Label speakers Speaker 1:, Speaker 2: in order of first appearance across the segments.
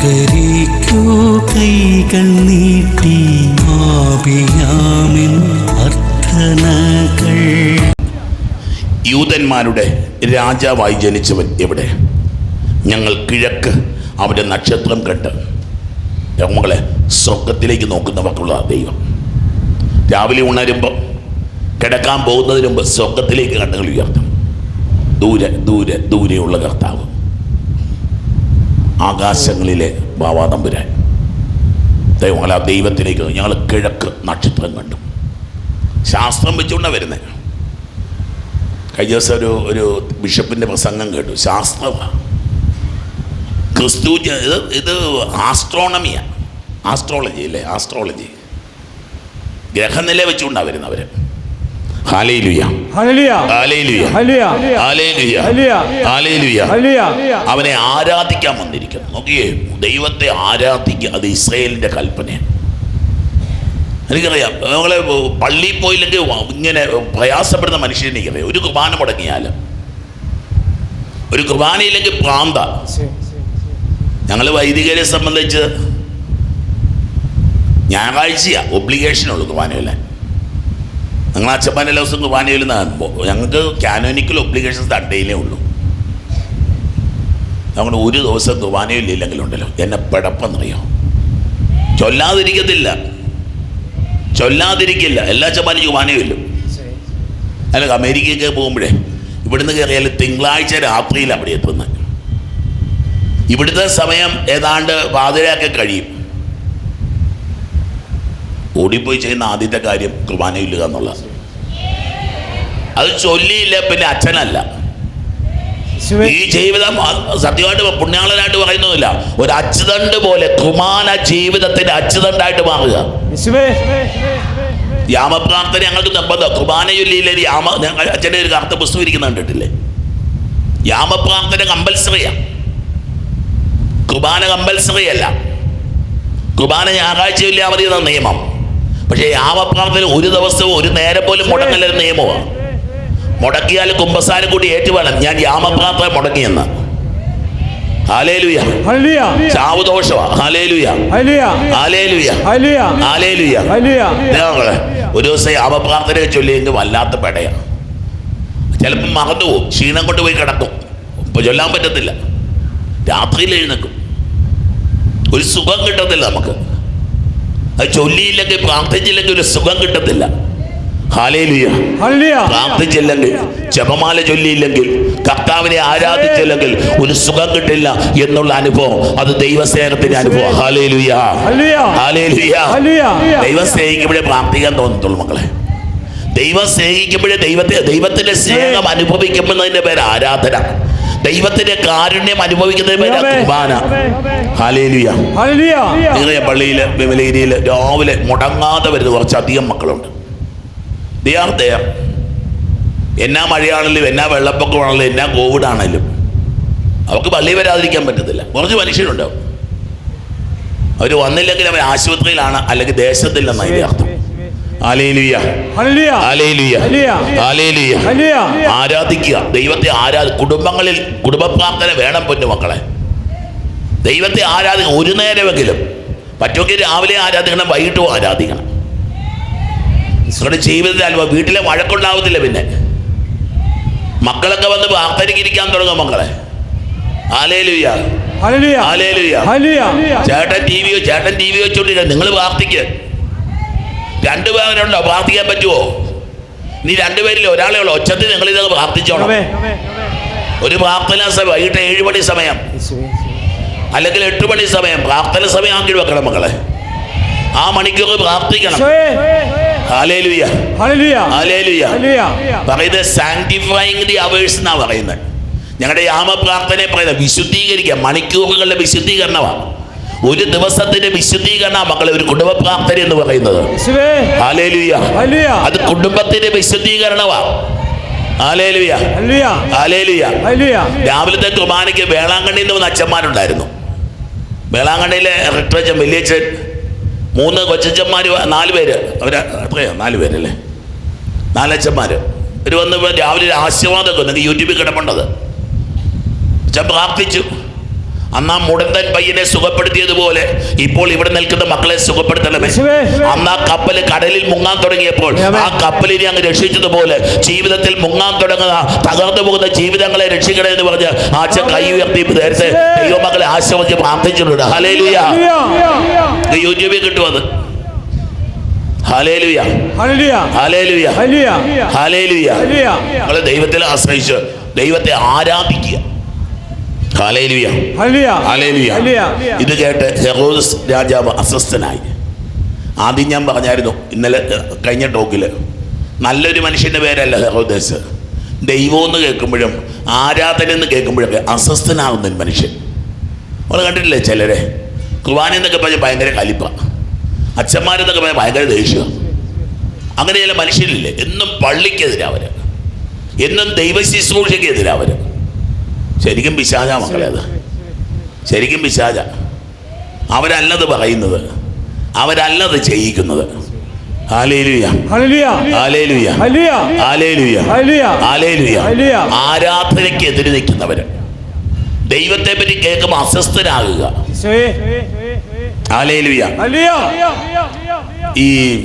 Speaker 1: സ്വീകരിക്കൂ കൈകൾ നീട്ടി മാപിയാമിൻ അർത്ഥനകൾ.
Speaker 2: യൂതന്മാരുടെ രാജാവായി ജനിച്ചവൻ എവിടെ? ഞങ്ങൾ കിഴക്ക് അവന്റെ നക്ഷത്രം കണ്ട്. നമ്മളെ സ്വർഗത്തിലേക്ക് നോക്കുന്നവർക്കുള്ള ദൈവം. രാവിലെ ഉണരുമ്പോൾ കിടക്കാൻ പോകുന്നതിന് മുമ്പ് സ്വർഗത്തിലേക്ക് കണ്ണുകൾ ഉയർത്തും. ദൂരെ ദൂരെ ദൂരെയുള്ള കർത്താവ്. ആകാശങ്ങളിലെ ബാവാതമ്പുരാൻ ദൈവങ്ങളെ ആ ദൈവത്തിലേക്ക് ഞങ്ങൾ കിഴക്ക് നക്ഷത്രം കണ്ടു. ശാസ്ത്രം വെച്ചുകൊണ്ടാണ് വരുന്നത് കഴിഞ്ഞ ദിവസം ഒരു ഒരു ബിഷപ്പിന്റെ പ്രസംഗം കേട്ടു. ശാസ്ത്രമാണ് ക്രിസ്തു ഇത് ഇത് ആസ്ട്രോണമിയാണ് ആസ്ട്രോളജി അല്ലേ? ആസ്ട്രോളജി. ഗ്രഹനില വെച്ചുകൊണ്ടാണ് വരുന്നവർ അവനെ ആരാധിക്കാൻ വന്നിരിക്കുന്നു. നോക്കിയേ ദൈവത്തെ ആരാധിക്കുക അത് ഇസ്രയേലിന്റെ കൽപ്പനയാണ്. എനിക്കറിയാം നമ്മളെ പള്ളിയിൽ പോയില്ലെങ്കിൽ ഇങ്ങനെ പ്രയാസപ്പെടുന്ന മനുഷ്യനെ എനിക്കറിയാം. ഒരു കുർബാന മുടങ്ങിയാൽ ഒരു കുർബാനയില്ലെങ്കിൽ പ്രാന്ത ഞങ്ങൾ വൈദികരെ സംബന്ധിച്ച് ഞായറാഴ്ചയാണ് ഒബ്ലിഗേഷനുള്ളൂ കുർബാനയിലെ നിങ്ങൾ അച്ഛപ്പാന്റെ എല്ലാ ദിവസവും കുർബാനയിൽ ഞങ്ങൾക്ക് കാനോനിക്കൽ ഒബ്ലിഗേഷൻസ് തണ്ടയിലേ ഉള്ളൂ. നമ്മൾ ഒരു ദിവസം കുർബാനയില്ലെങ്കിലുണ്ടല്ലോ എന്നെ പിടപ്പെന്നറിയോ? ചൊല്ലാതിരിക്കത്തില്ല. ചൊല്ലാതിരിക്കില്ല. എല്ലാ ചപ്പാനും ഇല്ല. അല്ല അമേരിക്കയ്ക്ക് പോകുമ്പോഴേ ഇവിടുന്ന് കയറിയാൽ തിങ്കളാഴ്ച രാത്രിയിൽ അവിടെ എത്തുന്നത്. ഇവിടുത്തെ സമയം ഏതാണ്ട് പാതിരയൊക്കെ കഴിയും. ഓടിപ്പോയി ചെയ്യുന്ന ആദ്യത്തെ കാര്യം കുർബാനയില്ലുക എന്നുള്ളത്. അത് ചൊല്ലിയില്ല പിന്നെ അച്ഛനല്ല. ഈ ജീവിതം സത്യമായിട്ട് പുണ്യാളനായിട്ട് പറയുന്നതല്ല ഒരു അച്ചുതണ്ട് പോലെ കുമാന ജീവിതത്തിന്റെ അച്ചുതണ്ടായിട്ട് മാറുക. യാമപ്രാർത്ഥന ഞങ്ങൾക്ക് നിർബന്ധം. കുർബാന യാമ ഞങ്ങൾ അച്ഛന്റെ ഒരു കറുത്ത പുസ്തകം ഇരിക്കുന്ന കണ്ടിട്ടില്ലേ? യാമപ്രാർത്ഥന കമ്പൽസറിയാ. കുർബാന കമ്പൽസറി അല്ല കുർബാന ഞായറാഴ്ച ഇല്ല എന്ന നിയമം. പക്ഷേ യാമപ്രാർത്ഥന ഒരു ദിവസവും ഒരു നേരം പോലും മുടങ്ങലൊരു നിയമമാണ് മുടക്കിയാൽ കുമ്പസാരം കൂടി ഏറ്റുവേണം ഞാൻ യാമപ്രാർത്ഥന മുടങ്ങിയെന്ന്. ഒരു ദിവസം യാമപ്രാർത്ഥന ചൊല്ലിയെങ്കിൽ വല്ലാത്ത പെടയാ. ചിലപ്പോൾ മറന്നു പോകും. ക്ഷീണം കൊണ്ട് പോയി കിടക്കും. ഇപ്പൊ ചൊല്ലാൻ പറ്റത്തില്ല. രാത്രിയിൽ എഴുന്നേക്കും ഒരു സുഖം കിട്ടത്തില്ല നമുക്ക്. അത് ചൊല്ലിയില്ലെങ്കിൽ പ്രാർത്ഥിച്ചില്ലെങ്കിൽ ഒരു സുഖം കിട്ടത്തില്ല പ്രാർത്ഥിച്ചില്ലെങ്കിൽ ജപമാല ചൊല്ലിയില്ലെങ്കിൽ കർത്താവിനെ ആരാധിച്ചില്ലെങ്കിൽ ഒരു സുഖം കിട്ടില്ല എന്നുള്ള അനുഭവം. അത് ദൈവസ്നേഹത്തിന്റെ അനുഭവം. ഹാലേലുയ.
Speaker 3: ഹല്ലേലൂയ
Speaker 2: ഹാലേലുയ.
Speaker 3: ഹല്ലേലൂയ
Speaker 2: ദൈവം സ്നേഹിക്കുമ്പോഴേ പ്രാർത്ഥിക്കാൻ തോന്നത്തുള്ളൂ മക്കളെ. ദൈവം സ്നേഹിക്കുമ്പോഴേ ദൈവത്തെ ദൈവത്തിന്റെ സ്നേഹം അനുഭവിക്കുന്നതിന്റെ പേര് ആരാധന. ദൈവത്തിന്റെ കാരുണ്യം അനുഭവിക്കുന്നതിന് കുർബാന. നിങ്ങളെ പള്ളിയിൽ വിമലഗിരിയിൽ രാവിലെ മുടങ്ങാതെ വരുന്ന കുറച്ചധികം മക്കളുണ്ട്. ദേ ആർ ദയർ എന്നാ മഴയാണെങ്കിലും എന്നാ വെള്ളപ്പൊക്കമാണെങ്കിലും എന്നാ കോവിഡ് ആണെങ്കിലും അവർക്ക് പള്ളി വരാതിരിക്കാൻ പറ്റത്തില്ല. കുറച്ച് മനുഷ്യരുണ്ടാവും. അവർ വന്നില്ലെങ്കിൽ അവർ ആശുപത്രിയിലാണ് അല്ലെങ്കിൽ ദേശത്തില്ലെന്ന് അതിന്റെ അർത്ഥം. ആരാധിക്കുക. ദൈവത്തെ ആരാധി കുടുംബങ്ങളിൽ കുടുംബ പ്രാർത്ഥന വേണം പൊന്നു മക്കളെ. ദൈവത്തെ ആരാധിക്കണം. ഒരു നേരമെങ്കിലും. പറ്റുമെങ്കിൽ രാവിലെ ആരാധിക്കണം വൈകിട്ടും ആരാധിക്കണം. നിങ്ങളുടെ ജീവിതത്തിൽ അല്ല വീട്ടിലെ വഴക്കുണ്ടാവത്തില്ല പിന്നെ. മക്കളൊക്കെ വന്ന് പ്രാർത്ഥനയ്ക്ക് ഇരിക്കാൻ തുടങ്ങും മക്കളെ. ആലേലുയ ചേട്ടൻ ടി വി ചേട്ടൻ ടി വി വെച്ചോണ്ടിരിക്കുക നിങ്ങൾ പ്രാർത്ഥിക്കുക രണ്ടുപേരുണ്ടോ പ്രാർത്ഥിക്കാൻ പറ്റുമോ നീ രണ്ടുപേരിൽ ഒരാളെ ഉള്ളു. ഒച്ചത്തിൽ നിങ്ങൾ ഇതൊക്കെ പ്രാർത്ഥിച്ചോണം ഒരു പ്രാർത്ഥനാ സമയം വൈകിട്ട് ഏഴ് മണി സമയം. അല്ലെങ്കിൽ എട്ട് മണി സമയം. പ്രാർത്ഥന സമയം ആക്കി വെക്കണം മക്കളെ. ആ മണിക്കൂർ പ്രാർത്ഥിക്കണം. പറയുന്നത് സാങ്ടിഫൈങ് ദി അവേഴ്സ് എന്നാ പറയുന്നത്. ഞങ്ങളുടെ പറയുന്നത് വിശുദ്ധീകരിക്കുക. മണിക്കൂറുകളുടെ വിശുദ്ധീകരണമാണ്. ഒരു ദിവസത്തിന്റെ വിശുദ്ധീകരണ മക്കളെ ഒരു കുടുംബ പ്രാർത്ഥന എന്ന് പറയുന്നത്. അത് കുടുംബത്തിന്റെ വിശുദ്ധീകരണമാ. ഹാലേലുയ
Speaker 3: ഹല്ലേലൂയ.
Speaker 2: ഹാലേലുയ
Speaker 3: ഹല്ലേലൂയ.
Speaker 2: രാവിലത്തെ കുർബാനയ്ക്ക് വേളാങ്കണ്ണിയിൽ നിന്ന് വന്ന അച്ഛന്മാരുണ്ടായിരുന്നു. വേളാങ്കണ്ണിയിലെ റിട്ടറച്ചൻ വലിയച്ഛൻ മൂന്ന് കൊച്ചച്ചന്മാർ നാല് പേര്. അവർ എത്രയോ? നാല് പേരല്ലേ? നാലച്ഛന്മാർ ഇവർ വന്ന് രാവിലെ ഒരു ആശീർവാദമൊക്കെ നിങ്ങൾക്ക് യൂട്യൂബിൽ കിടപ്പുണ്ടത് പ്രാർത്ഥിച്ചു. അന്ന് ആ മുടന്തൻ പയ്യനെ സുഖപ്പെടുത്തിയതുപോലെ ഇപ്പോൾ ഇവിടെ നിൽക്കുന്ന മക്കളെ സുഖപ്പെടുത്തണമേ. അന്ന് ആ കപ്പൽ കടലിൽ മുങ്ങാൻ തുടങ്ങിയപ്പോൾ ആ കപ്പലിനെ അങ്ങ് രക്ഷിച്ചതുപോലെ ജീവിതത്തിൽ മുങ്ങാൻ തുടങ്ങുന്ന തകർന്നു പോകുന്ന ജീവിതങ്ങളെ രക്ഷിക്കണേ എന്ന് പറഞ്ഞ് ആച്ച കൈ ഉയർത്തി നേരത്തെ ദൈവമക്കളെ ആശ്രമിച്ച് പ്രാർത്ഥിച്ചിട്ടുണ്ട്. ഹലേലുയ യൂട്യൂബിൽ കിട്ടും അത്. ദൈവത്തിൽ ആശ്രയിച്ച് ദൈവത്തെ ആരാധിക്കുക. ഇത് കേട്ട് ഹെറോസ് രാജാവ് അസ്വസ്ഥനായി. ആദ്യം ഞാൻ പറഞ്ഞായിരുന്നു ഇന്നലെ കഴിഞ്ഞ ടോക്കിൽ നല്ലൊരു മനുഷ്യന്റെ പേരല്ല ഹെറോദേസ്. ദൈവം എന്ന് കേൾക്കുമ്പോഴും ആരാധന എന്ന് കേൾക്കുമ്പോഴൊക്കെ അസ്വസ്ഥനാകുന്ന ഒരു മനുഷ്യൻ. അവൾ കണ്ടിട്ടില്ലേ ചിലരെ? കുർബാന എന്നൊക്കെ പറഞ്ഞാൽ ഭയങ്കര കലിപ്പ. അച്ഛന്മാരെന്നൊക്കെ പറഞ്ഞാൽ ഭയങ്കര ദേഷ്യം. അങ്ങനെയല്ല ചില മനുഷ്യരില്ലേ? എന്നും പള്ളിക്കെതിരെ അവർ എന്നും ദൈവശുശ്രൂഷയ്ക്കെതിരാ അവർ ശരിക്കും പിശാച മക്കളെ അത്. ശരിക്കും പിശാച. അവരല്ലത് പറയുന്നത്. അവരല്ലത് ചെയ്യിക്കുന്നത്. ആരാധനയ്ക്ക് എതിര് നിൽക്കുന്നവര്. ദൈവത്തെ പറ്റി കേൾക്കുമ്പോൾ
Speaker 3: അസ്വസ്ഥരാകുക.
Speaker 2: ഈ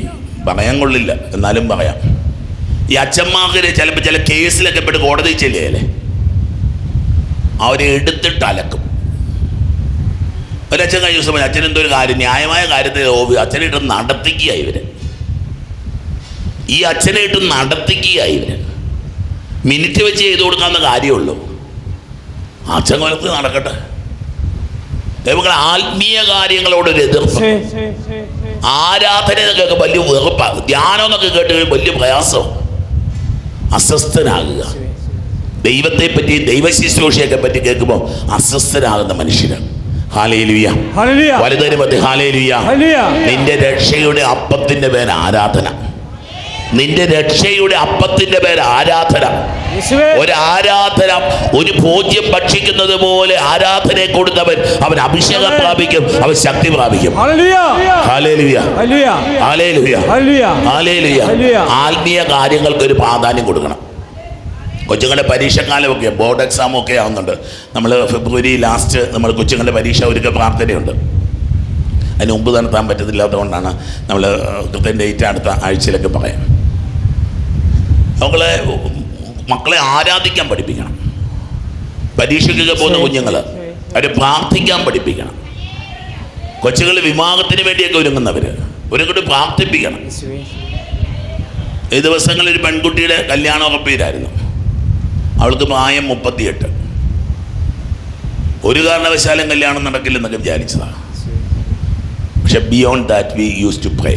Speaker 2: പറയാൻ കൊള്ളില്ല. എന്നാലും പറയാം. ഈ അച്ഛന്മാർക്ക് ചിലപ്പോൾ ചില കേസിലൊക്കെ പെട്ട് കോടതി ചെല്ലുകയല്ലേ? അവരെ എടുത്തിട്ട് അലക്കും. ഒരച്ഛൻ കഴിഞ്ഞ ദിവസം അച്ഛൻ എന്തോ ഒരു കാര്യം ന്യായമായ കാര്യത്തെ അച്ഛനിട്ട് നടത്തിക്കുക ഇവർ. ഈ അച്ഛനെ ഇട്ട് നടത്തിക്കുക ഇവർ. മിനിറ്റ് വെച്ച് ചെയ്തു കൊടുക്കാവുന്ന കാര്യമുള്ളൂ. അച്ഛൻ കൊലത്ത് നടക്കട്ടെ. ദൈവങ്ങളെ ആത്മീയ കാര്യങ്ങളോടൊരു എതിർപ്പ്. ആരാധന എന്നൊക്കെ വലിയ വെറുപ്പാണ് ധ്യാനം എന്നൊക്കെ കേട്ട് വലിയ പ്രയാസം. അസ്വസ്ഥനാകുക. ദൈവത്തെ പറ്റി ദൈവശുശ്രൂഷയൊക്കെ പറ്റി കേൾക്കുമ്പോൾ അസ്വസ്ഥരാകുന്ന മനുഷ്യരാണ് വലുതരും നിന്റെ രക്ഷയുടെ അപ്പത്തിന്റെ പേര് ആരാധന. നിന്റെ രക്ഷയുടെ അപ്പത്തിന്റെ പേര് ആരാധന. ഒരു ആരാധന ഒരു ഭോജ്യം ഭക്ഷിക്കുന്നത് പോലെ ആരാധനയെ കൊടുത്തവൻ അവൻ അഭിഷേകം പ്രാപിക്കും അവൻ ശക്തി പ്രാപിക്കും. ആത്മീയ കാര്യങ്ങൾക്ക് ഒരു പ്രാധാന്യം കൊടുക്കണം. കൊച്ചുങ്ങളുടെ പരീക്ഷക്കാലമൊക്കെ ബോർഡ് എക്സാമും ഒക്കെ ആവുന്നുണ്ട്. നമ്മൾ ഫെബ്രുവരി ലാസ്റ്റ് നമ്മൾ കൊച്ചുങ്ങളുടെ പരീക്ഷ ഒരുക്ക പ്രാർത്ഥനയുണ്ട്. അതിന് മുമ്പ് നടത്താൻ പറ്റത്തില്ലാത്തതുകൊണ്ടാണ് നമ്മൾ കൃത്യം ഡേറ്റ് അടുത്ത ആഴ്ചയിലൊക്കെ പറയാം. മക്കളെ മക്കളെ ആരാധിക്കാൻ പഠിപ്പിക്കണം. പരീക്ഷയ്ക്കൊക്കെ പോകുന്ന കുഞ്ഞുങ്ങൾ അവരെ പ്രാർത്ഥിക്കാൻ പഠിപ്പിക്കണം. കൊച്ചുകൾ വിവാഹത്തിന് വേണ്ടിയൊക്കെ ഒരുങ്ങുന്നവർ ഒരുങ്ങോട്ട് പ്രാർത്ഥിപ്പിക്കണം. ഈ ദിവസങ്ങളിൽ പെൺകുട്ടിയുടെ കല്യാണം ഉറപ്പീരായിരുന്നു അവൾക്ക് പ്രായം മുപ്പത്തിയെട്ട്. ഒരു കാരണവശാലും കല്യാണം നടക്കില്ലെന്നൊക്കെ വിചാരിച്ചതാണ് പക്ഷെ beyond that we use to pray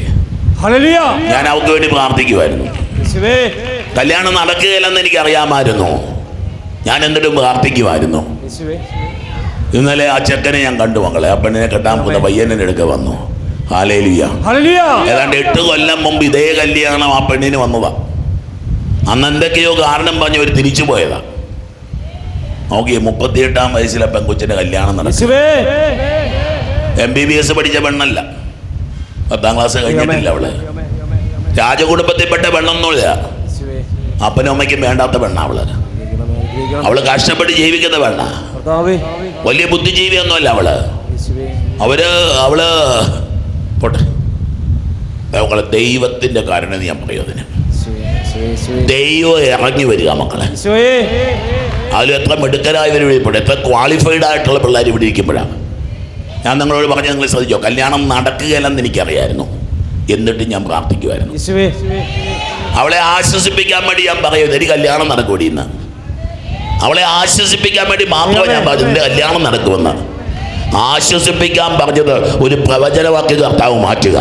Speaker 2: ഞാൻ അവൾക്ക് വേണ്ടി പ്രാർത്ഥിക്കുമായിരുന്നു കല്യാണം നടക്കുകയില്ലെന്ന് എനിക്ക് അറിയാമായിരുന്നു ഞാൻ എന്നിട്ടും പ്രാർത്ഥിക്കുമായിരുന്നു ഇന്നലെ ആ ചെക്കനെ ഞാൻ കണ്ടു മക്കളെ. ആ പെണ്ണിനെ കെട്ടാൻ പോകുന്ന പയ്യനെ എടുക്ക വന്നു.
Speaker 3: ഹാലേലിയ
Speaker 2: ഏതാണ്ട് എട്ട് കൊല്ലം മുമ്പ് ഇതേ കല്യാണം ആ പെണ്ണിന് വന്നതാ. അന്ന് എന്തൊക്കെയോ കാരണം പറഞ്ഞ് അവർ തിരിച്ചു പോയതാ. നോക്കിയേ മുപ്പത്തിയെട്ടാം വയസ്സിലെ പെൺകൊച്ചിന്റെ കല്യാണം നടക്കും എം ബി ബി എസ് പഠിച്ച പെണ്ണല്ല. പത്താം ക്ലാസ് കഴിഞ്ഞിട്ടില്ല അവൾ. രാജകുടുംബത്തിൽപ്പെട്ട പെണ്ണൊന്നുമില്ല. അപ്പനും അമ്മയ്ക്കും വേണ്ടാത്ത പെണ്ണ അവൾ. അവൾ കഷ്ടപ്പെട്ട് ജീവിക്കുന്ന പെണ്ണ. വലിയ ബുദ്ധിജീവിയൊന്നുമല്ല
Speaker 3: അവൾ.
Speaker 2: അവർ അവൾ പോട്ടെ. അവളെ ദൈവത്തിന്റെ കാരണം ഞാൻ പറയും അതിന്. ദൈവം ഇറങ്ങി വരിക മക്കളെ. അതിൽ എത്ര മിടുക്കരായവർ ഇവിടെ എത്ര ക്വാളിഫൈഡ് ആയിട്ടുള്ള പിള്ളേർ ഇവിടെ ഇരിക്കുമ്പോഴാണ്. ഞാൻ നിങ്ങളോട് പറഞ്ഞ് നിങ്ങൾ ശ്രദ്ധിച്ചോ? കല്യാണം നടക്കുകയില്ലെന്ന് എനിക്കറിയായിരുന്നു. എന്നിട്ട് ഞാൻ പ്രാർത്ഥിക്കുമായിരുന്നു അവളെ ആശ്വസിപ്പിക്കാൻ വേണ്ടി ഞാൻ പറയുന്നത് എനിക്ക് കല്യാണം നടക്കൂടി ഇന്ന്. അവളെ ആശ്വസിപ്പിക്കാൻ വേണ്ടി മാത്രമേ ഞാൻ പറഞ്ഞു എന്റെ കല്യാണം നടക്കുമെന്ന്. ആശ്വസിപ്പിക്കാൻ പറഞ്ഞത് ഒരു പ്രവചനവാക്യ കർത്താവ് മാറ്റുക.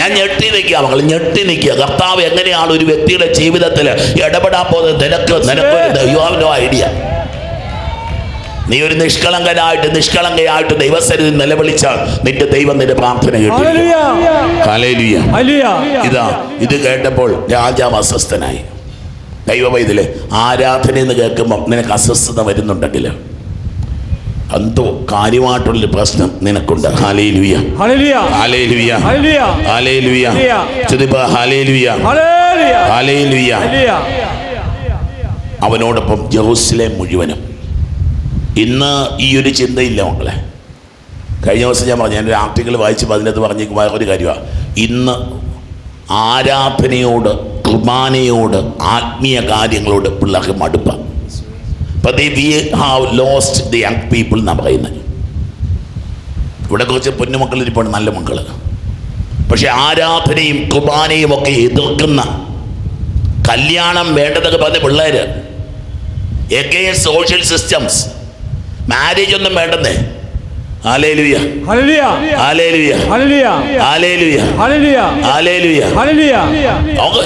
Speaker 2: ഞാൻ ഞെട്ടി നിൽക്കുക മകൾ ഞെട്ടി നിൽക്കുക. കർത്താവ് എങ്ങനെയാണ് ഒരു വ്യക്തിയുടെ ജീവിതത്തിൽ ഇടപെടാൻ പോകുന്നത്? നിനക്ക് നിനക്ക് യു ഹാവ് നോ ഐഡിയ നീ ഒരു നിഷ്കളങ്കനായിട്ട് നിഷ്കളങ്കയായിട്ട് ദൈവസരിധി നിലവിളിച്ചാൽ നിന്റെ ദൈവം നിന്റെ പ്രാർത്ഥന കേട്ടു ഇതാ ഇത് കേട്ടപ്പോൾ രാജാവ് അസ്വസ്ഥനായി. ദൈവവൈദ്യൽ ആരാധന എന്ന് കേൾക്കുമ്പോൾ നിനക്ക് അസ്വസ്ഥത വരുന്നുണ്ടെങ്കിൽ എന്തോ കാര്യമായിട്ടുള്ള പ്രശ്നം നിനക്കുണ്ട്. അവനോടൊപ്പം ജെറൂസലേം മുഴുവനും. ഇന്ന് ഈ ഒരു ചിന്തയില്ല മക്കളെ. കഴിഞ്ഞ ദിവസം ഞാൻ പറഞ്ഞു ഞാനൊരു ആർട്ടിക്കിൾ വായിച്ചപ്പോൾ അതിനകത്ത് പറഞ്ഞേക്കുമായ ഒരു കാര്യമാണ് ഇന്ന് ആരാധനയോട് കുർബാനയോട് ആത്മീയ കാര്യങ്ങളോട് പിള്ളേർക്ക് മടുപ്പാണ് the we have lost the young people എന്നാണ് പറയുന്നത് ഇവിടെ കുറച്ച് പൊന്നുമക്കൾ ഇരിപ്പാണ് നല്ല മക്കൾ പക്ഷെ ആരാധനയും കുർബാനയും ഒക്കെ എതിർക്കുന്ന കല്യാണം വേണ്ടതൊക്കെ പറഞ്ഞ പിള്ളേർ എഗെയിൻ സോഷ്യൽ സിസ്റ്റംസ് മാരേജ് ഒന്നും വേണ്ടെന്നേ.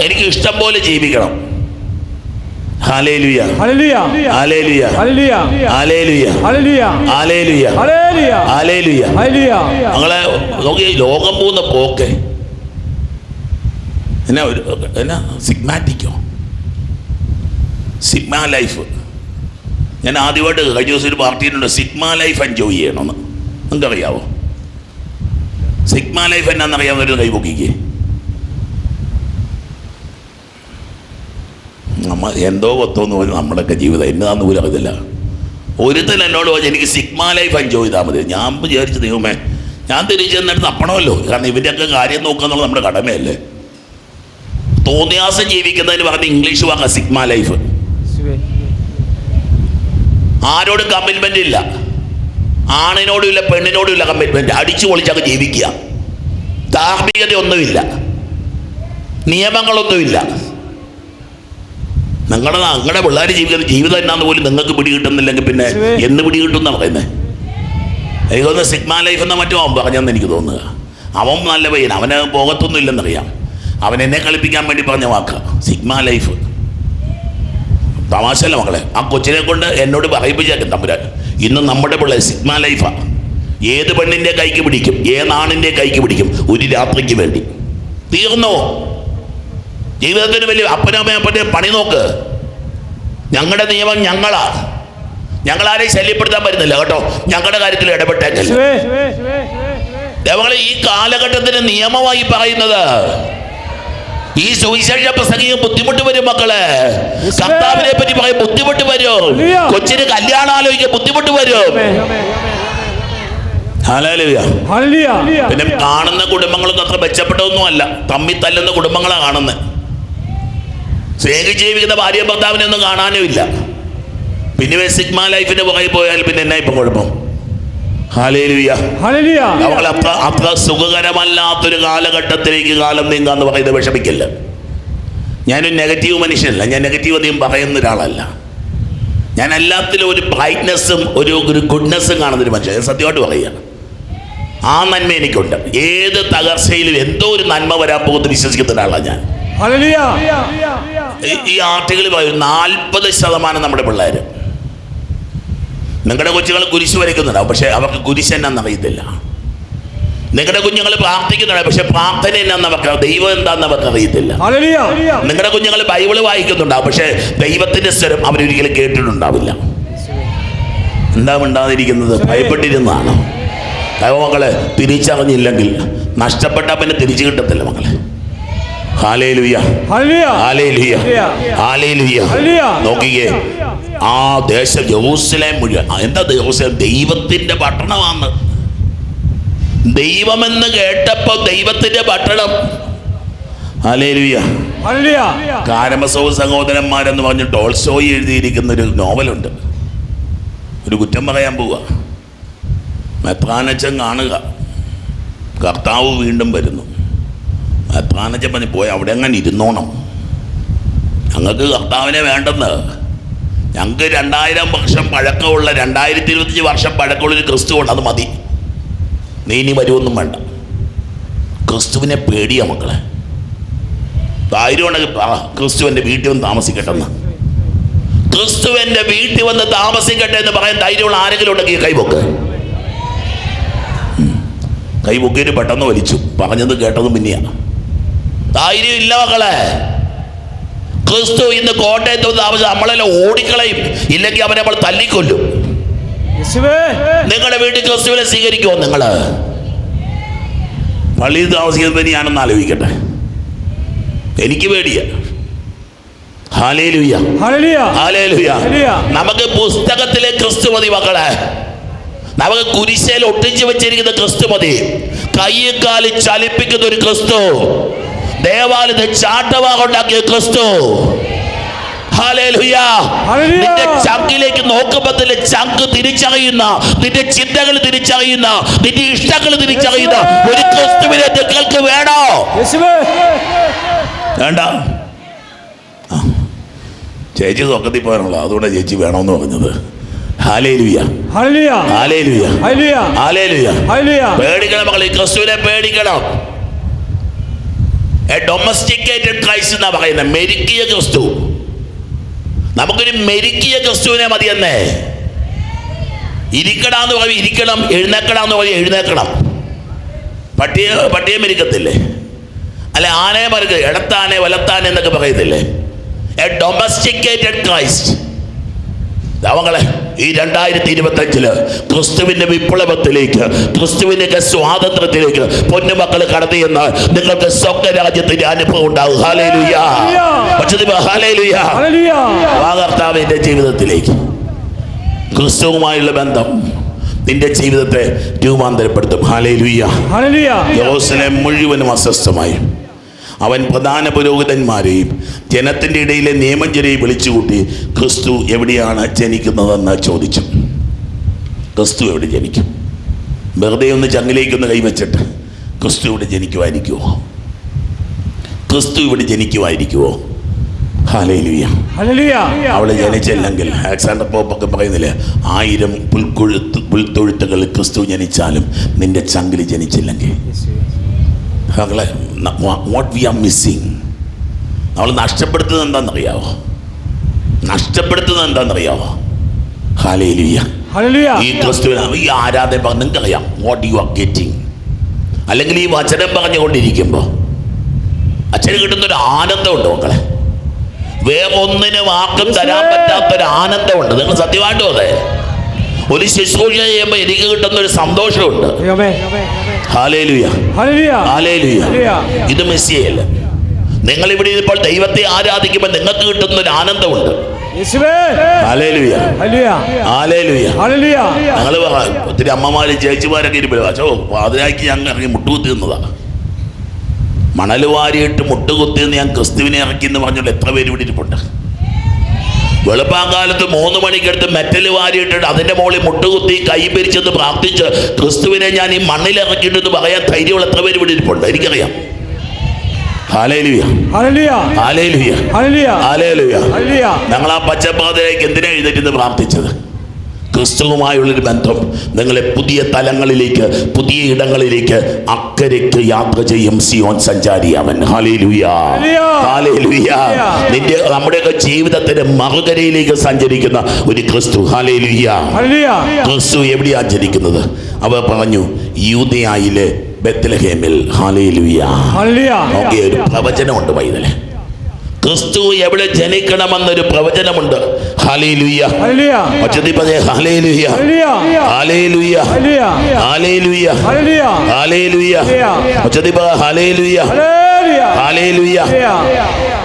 Speaker 2: എനിക്ക് ഇഷ്ടം പോലെ ജീവിക്കണം ഹാലേലുയ
Speaker 3: ഹല്ലേലൂയ
Speaker 2: ആലേലുയ
Speaker 3: ഹല്ലേലൂയ
Speaker 2: ആലേലുയ
Speaker 3: ഹല്ലേലൂയ
Speaker 2: ആലേലുയ
Speaker 3: ഹല്ലേലൂയ
Speaker 2: ആലേലുയ
Speaker 3: ഹല്ലേലൂയ
Speaker 2: ഞങ്ങളെ നോക്കി ലോകം പോകുന്ന പോക്കെ എന്നാ ഒരു എന്നാ സിഗ്മാറ്റിക്കോ സിഗ്മ ലൈഫ് ഞാൻ ആദ്യമായിട്ട് കഴിഞ്ഞ ദിവസം ഒരു പാർട്ടിയിലുണ്ട് സിഗ്മ ലൈഫ് എൻജോയ് ചെയ്യണമെന്ന് നിങ്ങൾക്കറിയാവോ സിഗ്മ ലൈഫ് എന്നാണെന്നറിയാവുന്നൊരു കൈപൊക്കിക്ക് നമ്മ എന്തോ കൊത്തോന്ന് പോലും നമ്മളൊക്കെ ജീവിതം എന്നതാന്ന് പോലും അറിയില്ല ഒരുത്തൻ എന്നോട് പറഞ്ഞു എനിക്ക് സിഗ്മ ലൈഫ് എൻജോയ് ചെയ്താൽ മതി. ഞാൻ വിചാരിച്ചു ദൈവമേ ഞാൻ തിരിച്ചു ചെന്നിട്ട് തപ്പണമല്ലോ. കാരണം ഇവന്റെയൊക്കെ കാര്യം നോക്കുക എന്നുള്ളത് നമ്മുടെ കടമയല്ലേ? തോന്നിയാസം ജീവിക്കുന്നതിന് പറഞ്ഞ് ഇംഗ്ലീഷ് വാങ്ങ സിഗ്മ ലൈഫ് ആരോടും കമ്മിറ്റ്മെന്റ് ഇല്ല. ആണിനോടും ഇല്ല പെണ്ണിനോടും ഇല്ല കമ്മിറ്റ്മെന്റ് അടിച്ചു പൊളിച്ചൊക്കെ ജീവിക്കുക. ധാർമ്മികതയൊന്നുമില്ല. നിയമങ്ങളൊന്നുമില്ല. നിങ്ങളുടെ നിങ്ങളുടെ പിള്ളേർ ജീവിക്കുന്ന ജീവിതം എന്നാന്ന് പോലും നിങ്ങൾക്ക് പിടികിട്ടുന്നില്ലെങ്കിൽ പിന്നെ
Speaker 3: ശരി.
Speaker 2: എന്ന് പിടികിട്ടും എന്നാ പറയുന്നത് എനിക്ക് തോന്നുന്നത് സിഗ്മ ലൈഫ് എന്ന മറ്റും അവൻ പറഞ്ഞെന്ന് എനിക്ക് തോന്നുക. അവൻ നല്ല പയ്യൻ അവന് പോകത്തൊന്നും ഇല്ലെന്നറിയാം. അവൻ എന്നെ കളിപ്പിക്കാൻ വേണ്ടി പറഞ്ഞ വാക്ക. Sigma life. തമാശല്ല മകളെ ആ കൊച്ചിനെ കൊണ്ട് എന്നോട് പറയിപ്പിച്ചേക്കും തമ്പുരാൻ. ഇന്ന് നമ്മുടെ പിള്ളേർ സിഗ്മ ലൈഫാണ് ഏത് പെണ്ണിന്റെ കൈക്ക് പിടിക്കും? ഏത് ആണിന്റെ കൈക്ക് പിടിക്കും? ഒരു രാത്രിക്ക് വേണ്ടി. തീർന്നോ? ജീവിതത്തിന് വലിയ അപ്പനമ്മയപ്പന്റെ പണി നോക്ക്. ഞങ്ങളുടെ നിയമം ഞങ്ങളാ. ഞങ്ങളാരെയും ശല്യപ്പെടുത്താൻ പറ്റുന്നില്ല കേട്ടോ. ഞങ്ങളുടെ കാര്യത്തിൽ ഇടപെട്ടേക്കല്ല ദൈവങ്ങളെ ഈ കാലഘട്ടത്തിന് നിയമമായി പറയുന്നത് ഈ സുവിശേഷ പ്രസംഗിക്ക് ബുദ്ധിമുട്ട് വരും മക്കളെ. കർത്താവിനെ പറ്റി പറയും ബുദ്ധിമുട്ട് വരും. കൊച്ചിന് കല്യാണം ആലോചിക്കാൻ ബുദ്ധിമുട്ട് വരും. പിന്നെ കാണുന്ന കുടുംബങ്ങളൊന്നും അത്ര മെച്ചപ്പെട്ടതൊന്നും അല്ല. തമ്മി തല്ലുന്ന കുടുംബങ്ങളാണ് കാണുന്നത് സ്നേഹിച്ച് ജീവിക്കുന്ന ഭാര്യ ഭർത്താവിനെ ഒന്നും കാണാനും ഇല്ല പിന്നെ സിഗ്മ ലൈഫിന്റെ പുറകെ പോയാൽ പിന്നെ എന്നാ ഇപ്പം കുഴപ്പം? അത്ര അത്ര സുഖകരമല്ലാത്തൊരു കാലഘട്ടത്തിലേക്ക് കാലം നീങ്ങാന്ന് പറയുന്നത് വിഷമിക്കല്ല? ഞാനൊരു നെഗറ്റീവ് മനുഷ്യനല്ല. ഞാൻ നെഗറ്റീവ് അധികം പറയുന്ന ഒരാളല്ല. ഞാൻ എല്ലാത്തിലും ഒരു ബ്രൈറ്റ്നെസ്സും ഒരു ഒരു ഗുഡ്നെസ്സും കാണുന്നൊരു മനുഷ്യൻ. സത്യമായിട്ട് പറയുകയാണ്. ആ നന്മ എനിക്കുണ്ട്. ഏത് തകർച്ചയിലും എന്തോ ഒരു നന്മ വരാൻ പോകുന്നത് വിശ്വസിക്കുന്ന ഒരാളാണ് ഞാൻ. ഈ- ആർട്ടിക്കിൾ പറയും നാൽപ്പത് ശതമാനം നമ്മുടെ പിള്ളേർ. നിങ്ങളുടെ കൊച്ചുങ്ങൾ കുരിശ് വരയ്ക്കുന്നുണ്ടാവും പക്ഷെ അവർക്ക് കുരിശ് എന്നാന്ന് അറിയത്തില്ല. നിങ്ങളുടെ കുഞ്ഞുങ്ങൾ പ്രാർത്ഥിക്കുന്നുണ്ട് പക്ഷെ പ്രാർത്ഥന എന്നാന്ന് അവർക്ക് ദൈവം എന്താന്ന് അവർക്ക് അറിയത്തില്ല. നിങ്ങളുടെ കുഞ്ഞുങ്ങൾ ബൈബിൾ വായിക്കുന്നുണ്ടാവും പക്ഷെ ദൈവത്തിന്റെ സ്വരം അവരൊരിക്കലും കേട്ടിട്ടുണ്ടാവില്ല. എന്താ മിണ്ടാതിരിക്കുന്നത്? ഭയപ്പെട്ടിരുന്നതാണ്? ദൈവ മക്കളെ തിരിച്ചറിഞ്ഞില്ലെങ്കിൽ. നഷ്ടപ്പെട്ട പിന്നെ തിരിച്ചു കിട്ടത്തില്ല മക്കളെ.
Speaker 3: ഹല്ലേലൂയ.
Speaker 2: ആ ദേശം ജെറൂസലേം മുഴുവൻ. എന്താ ജെറൂസലേം ദൈവത്തിന്റെ പട്ടണമാണ് ദൈവമെന്ന് കേട്ടപ്പോ ദൈവത്തിന്റെ പട്ടണം. കാരമസോ സഹോദരന്മാരെന്ന് പറഞ്ഞ് ടോൾസോയി എഴുതിയിരിക്കുന്ന ഒരു നോവലുണ്ട്. ഒരു കുറ്റം പറയാൻ പോവുക മെത്രാനച്ചൻ കാണുക. കർത്താവ് വീണ്ടും വരുന്നു. പറഞ്ഞ് പോയി അവിടെ അങ്ങനെ ഇരുന്നോണം. ഞങ്ങൾക്ക് കർത്താവിനെ വേണ്ടെന്ന്. ഞങ്ങൾക്ക് രണ്ടായിരം വർഷം പഴക്കമുള്ള രണ്ടായിരത്തി ഇരുപത്തഞ്ച് വർഷം പഴക്കമുള്ളൊരു ക്രിസ്തു ഉണ്ട് അത് മതി. നീ ഇനി വരുമൊന്നും വേണ്ട. ക്രിസ്തുവിനെ പേടിയാ മക്കളെ. ധൈര്യം ഉണ്ടെങ്കിൽ പറ ക്രിസ്തു എന്റെ വീട്ടിൽ വന്ന് താമസിക്കട്ടെ എന്ന്. ക്രിസ്തു എന്റെ വീട്ടിൽ വന്ന് താമസിക്കട്ടെ എന്ന് പറയാൻ ധൈര്യമുള്ള ആരെങ്കിലും ഉണ്ടെങ്കിൽ കൈപൊക്ക്. കൈപൊക്കിയിട്ട് പെട്ടെന്ന് വലിച്ചു. പറഞ്ഞത് കേട്ടതും പിന്നെയാ. ധൈര്യം ഇല്ല മക്കളെ. ക്രിസ്തു ഇന്ന് കോട്ടയത്ത് വന്ന് താമസിച്ച് നമ്മളെല്ലാം ഓടിക്കളയും. ഇല്ലെങ്കിൽ അവനെ നമ്മൾ തല്ലിക്കൊല്ലും. നിങ്ങളുടെ വീട്ടിൽ ക്രിസ്തുവിനെ സ്വീകരിക്കുമോ നിങ്ങൾ പള്ളിയിൽ താമസിക്കുന്നത് ഞാനൊന്ന് ആലോചിക്കട്ടെ. എനിക്ക് പേടിയ. നമുക്ക് പുസ്തകത്തിലെ ക്രിസ്തു മതി മക്കളെ. നമുക്ക് കുരിശയിൽ ഒട്ടിച്ചു വെച്ചിരിക്കുന്ന ക്രിസ്തു മതി. കൈയും കാലും ചലിപ്പിക്കുന്ന ഒരു ക്രിസ്തു. ദേവാലയത്തെ ചാട്ടവാറുണ്ടാക്കിയ ക്രിസ്തു. നിന്റെ ചങ്കിലേക്ക് നോക്കുമ്പോൾ തന്നെ ചങ്ക് തിരിച്ചറിയുന്ന നിന്റെ ചിന്തകൾ തിരിച്ചറിയുന്ന നിന്റെ ഇഷ്ടങ്ങൾ തിരിച്ചറിയുന്ന ഒരു ക്രിസ്തുവിനെ നിങ്ങൾക്ക് വേണോ? വേണ്ട. ചേച്ചി സ്വർഗത്തിൽ പോകാനുള്ള അതുകൊണ്ട് ചേച്ചി വേണമെന്ന് പറഞ്ഞത്. പേടിക്കണം മക്കളെ ക്രിസ്തുവിനെ പേടിക്കണം. ഡൊമസ്റ്റിക്കേറ്റഡ് ക്രൈസ്റ്റ് എന്നാ പറയുന്നത് മെരുക്കിയ ക്രിസ്തു. നമുക്കൊരു മെരുക്കിയ ക്രിസ്തുവിനെ മതിയെന്നേ. ഇരിക്കടാന്ന് പറയും ഇരിക്കണം എഴുന്നേക്കടാന്ന് പറയും എഴുന്നേക്കണം. പട്ടിയെ പട്ടിയെ മെരുക്കത്തില്ലേ? അല്ലെ ആനയെ മറുക ഇടത്താനെ വലത്താനെ എന്നൊക്കെ പറയത്തില്ലേ എ ഡൊമസ്റ്റിക്കേറ്റഡ് ക്രൈസ്റ്റ് അവങ്ങളെ ഈ രണ്ടായിരത്തി ഇരുപത്തഞ്ചിൽ ക്രിസ്തുവിന്റെ വിപ്ലവത്തിലേക്ക് ക്രിസ്തുവിന്റെ സ്വാതന്ത്ര്യത്തിലേക്ക് പൊന്നുമക്കൾ കടന്നു എന്ന് നിങ്ങൾക്ക് സ്വർഗരാജ്യത്തിന്റെ അനുഭവം ഉണ്ടാകും. കർത്താവിന്റെ ജീവിതത്തിലേക്ക്. ക്രിസ്തുവുമായുള്ള ബന്ധം നിന്റെ ജീവിതത്തെ രൂപാന്തരപ്പെടുത്തും.
Speaker 3: ഹല്ലേലൂയ.
Speaker 2: യെരൂശലേം മുഴുവനും അസ്വസ്ഥമായി. അവൻ പ്രധാന പുരോഹിതന്മാരെയും ജനത്തിന്റെ ഇടയിലെ നിയമജ്ഞരെയും വിളിച്ചുകൂട്ടി ക്രിസ്തു എവിടെയാണ് ജനിക്കുന്നതെന്ന് ചോദിച്ചു. ക്രിസ്തു എവിടെ ജനിക്കും? വെറുതെ ഒന്ന് ചങ്ങിലേക്കൊന്ന് കൈവച്ചിട്ട് ക്രിസ്തു ഇവിടെ ജനിക്കുമായിരിക്കുമോ ക്രിസ്തു ഇവിടെ ജനിക്കുമായിരിക്കുമോ അവൾ ജനിച്ചല്ലെങ്കിൽ അലക്സാണ്ടർ പോപ്പൊക്കെ പറയുന്നില്ലേ ആയിരം പുൽക്കൊഴുത്ത് പുൽത്തൊഴുത്തുകൾ ക്രിസ്തു ജനിച്ചാലും നിന്റെ ചങ്കിൽ ജനിച്ചില്ലെങ്കിൽ. മകളെ വാട്ട് വി ആർ മിസ്സിങ് നമ്മൾ നഷ്ടപ്പെടുത്തുന്നത് എന്താണെന്നറിയാവോ? നഷ്ടപ്പെടുത്തുന്നത് എന്താണെന്നറിയാവോ? ഹാലേലുയ്യ ഈ ക്രിസ്തുവിന് ഈ ആരാധന നിങ്ങൾക്കറിയാം. വാട്ട് യു ആർ ഗെറ്റിംഗ് അല്ലെങ്കിൽ ഈ വചനം പറഞ്ഞുകൊണ്ടിരിക്കുമ്പോൾ അച്ഛന് കിട്ടുന്നൊരു ആനന്ദമുണ്ട് മക്കളെ. വേറെ ഒന്നിനും ആർക്കും തരാൻ പറ്റാത്തൊരു ആനന്ദമുണ്ട്. നിങ്ങൾ സത്യമായിട്ട് അതെ ഒരു ശുശ്രൂഷ ചെയ്യുമ്പോൾ എനിക്ക് കിട്ടുന്ന ഒരു സന്തോഷമുണ്ട്. ഇത് മെസ്സിയല്ല. നിങ്ങൾ ഇവിടെ ഇപ്പോൾ ദൈവത്തെ ആരാധിക്കുമ്പോൾ നിങ്ങൾക്ക് കിട്ടുന്ന ഒരു ആനന്ദമുണ്ട് ഞങ്ങൾ ഒത്തിരി അമ്മമാര് ചേച്ചിമാരൊക്കെ ഇരിപ്പില്ല? അച്ഛോ അതിനാക്കി ഞങ്ങൾ ഇറങ്ങി മുട്ടുകുത്തി നിന്നതാ മണൽ വാരിയിട്ട് മുട്ടുകുത്തി ഞാൻ ക്രിസ്തുവിനെ ഇറക്കി എന്ന് പറഞ്ഞോളൂ എത്ര പേര് ഇവിടെ ഇരിപ്പുണ്ട്? വെളുപ്പാങ്കാലത്ത് മൂന്ന് മണിക്കെടുത്ത് മെറ്റൽ വാരിയിട്ടിട്ട് അതിന്റെ മുകളിൽ മുട്ടുകുത്തി കൈ പിരിച്ചെന്ന് പ്രാർത്ഥിച്ച് ക്രിസ്തുവിനെ ഞാൻ ഈ മണ്ണിൽ ഇറക്കിയിട്ടെന്ന് പറയാൻ ധൈര്യമുള്ള എത്ര പേര് ഇവിടെ ഇരിപ്പുണ്ട്? എനിക്കറിയാം. ഞങ്ങൾ ആ പച്ചപ്പാതയിലേക്ക് എന്തിനാ എഴുന്നേറ്റ് പ്രാർത്ഥിച്ചത്? ക്രിസ്തുവുമായുള്ളൊരു ബന്ധം നിങ്ങളെ പുതിയ തലങ്ങളിലേക്ക് പുതിയ ഇടങ്ങളിലേക്ക് അക്കരയ്ക്ക് യാത്ര ചെയ്യും സിയോൻ സഞ്ചാരി അവൻ. നിന്റെ നമ്മുടെയൊക്കെ ജീവിതത്തിന്റെ മറുകരയിലേക്ക് സഞ്ചരിക്കുന്ന ഒരു ക്രിസ്തു. ഹാലേലുയ
Speaker 3: ഹല്ലേലൂയ.
Speaker 2: ക്രിസ്തു എവിടെയാ ആചരിക്കുന്നത്? അവർ പറഞ്ഞു യൂതയായിലെ ബെത്ലഹേമിൽ ഹാലേലുയ
Speaker 3: ഹല്ലേലൂയ.
Speaker 2: നോക്കിയ ഒരു പ്രവചനമുണ്ട് പൈതലെ ക്രിസ്തു എവിടെ ജനിക്കണമെന്നൊരു പ്രവചനമുണ്ട്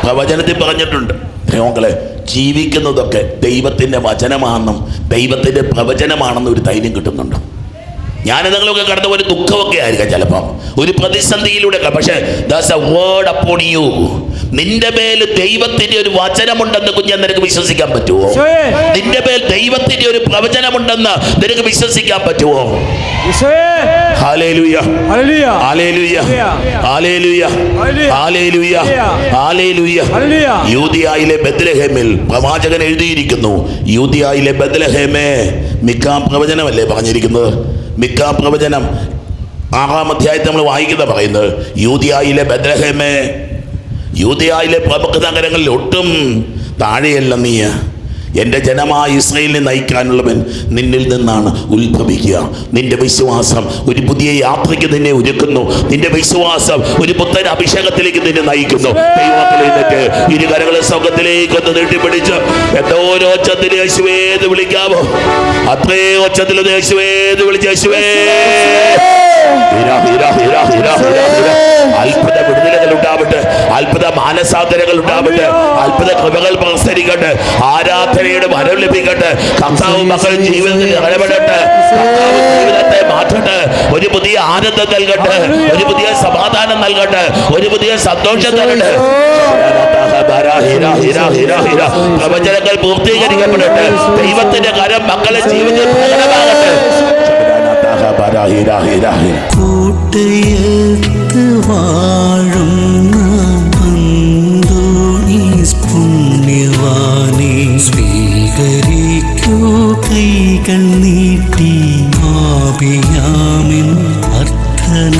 Speaker 2: പ്രവചനത്തിൽ പറഞ്ഞിട്ടുണ്ട് ദൈവങ്ങളെ ജീവിക്കുന്നതൊക്കെ ദൈവത്തിന്റെ വചനമാണെന്നും ദൈവത്തിന്റെ പ്രവചനമാണെന്നും ഒരു ധൈര്യം കിട്ടുന്നുണ്ട് ഞാൻ നിങ്ങളൊക്കെ കടന്ന ഒരു ദുഃഖമൊക്കെ ആയിരിക്കാം ചിലപ്പം. ഒരു പ്രതിസന്ധിയിലൂടെ പക്ഷേ that's a word upon you നിന്റെ മേൽ ദൈവത്തിന്റെ ഒരു വചനമുണ്ടെന്ന് കുഞ്ഞൻ നിനക്ക് വിശ്വസിക്കാൻ പറ്റുമോ? നിന്റെ മേൽ ദൈവത്തിന്റെ ഒരു പ്രവചനമുണ്ടെന്ന് നിനക്ക് വിശ്വസിക്കാൻ പറ്റുമോ? യൂതിയായിലെ ബദ്ലഹേമിൽ പ്രവാചകൻ എഴുതിയിരിക്കുന്നു. യൂതിയായിലെ ബദ്ലഹേമേ മിക്കാം പ്രവചനമല്ലേ പറഞ്ഞിരിക്കുന്നത്? മിക്കാം പ്രവചനം ആറാം അധ്യായത്തിൽ നമ്മൾ വായിക്കുന്ന പറയുന്നത് യൂതിയായിലെ ബദ്രഹമേ യൂതിയായിലെ പ്രമുഖ നഗരങ്ങളിൽ ഒട്ടും താഴെയല്ല നീ എന്റെ ജനമായ ഇസ്രയേലിനെ നയിക്കാനുള്ളവൻ നിന്നിൽ നിന്നാണ് ഉത്ഭവിക്കുക. നിന്റെ വിശ്വാസം ഒരു പുതിയ യാത്രയ്ക്ക് നിന്നെ ഒരുക്കുന്നു. നിന്റെ വിശ്വാസം ഒരു പുത്തൻ അഭിഷേകത്തിലേക്ക് നിന്നെ നയിക്കുന്നു. ദൈവത്തിലേക്ക് ഇരു കരകളെ സ്വർഗത്തിലേക്ക് ഒന്ന് നീട്ടിപ്പിടിച്ച് എന്തോ ഓരോ ഒച്ചത്തിൽ യേശുവേ എന്ന് വിളിക്കാമോ? അത്രേ ഒച്ചത്തിൽ ഒന്ന് യേശുവേ എന്ന് വിളിച്ച് യേശുവേ. അത്ഭുത വിടുതലുകൾ ഉണ്ടാവട്ടെ. അത്ഭുത മാനസാന്തരങ്ങൾ ഉണ്ടാവട്ടെ. അത്ഭുത കൃപകൾ പ്രസരിക്കട്ടെ. ആരാധനയുടെ വരം ലഭിക്കട്ടെ. കർത്താവ് മക്കൾ ജീവിതത്തിൽ ഇടപെടട്ടെ. കർത്താവ് ജീവിതത്തെ മാറ്റട്ടെ. ഒരു പുതിയ ആനന്ദം നൽകട്ടെ. ഒരു പുതിയ സമാധാനം നൽകട്ടെ. ഒരു പുതിയ സന്തോഷം നൽകട്ടെ. പ്രവചനങ്ങൾ പൂർത്തീകരിക്കപ്പെടട്ടെ. ദൈവത്തിന്റെ കരം മക്കളെ ജീവിതത്തിൽ പ്രകടമാകട്ടെ.
Speaker 1: കൂട്ടയത്ത് വാഴുന്ന കൈകൾ നീട്ടി ആപിയാമിൻ വീട്ടിൽ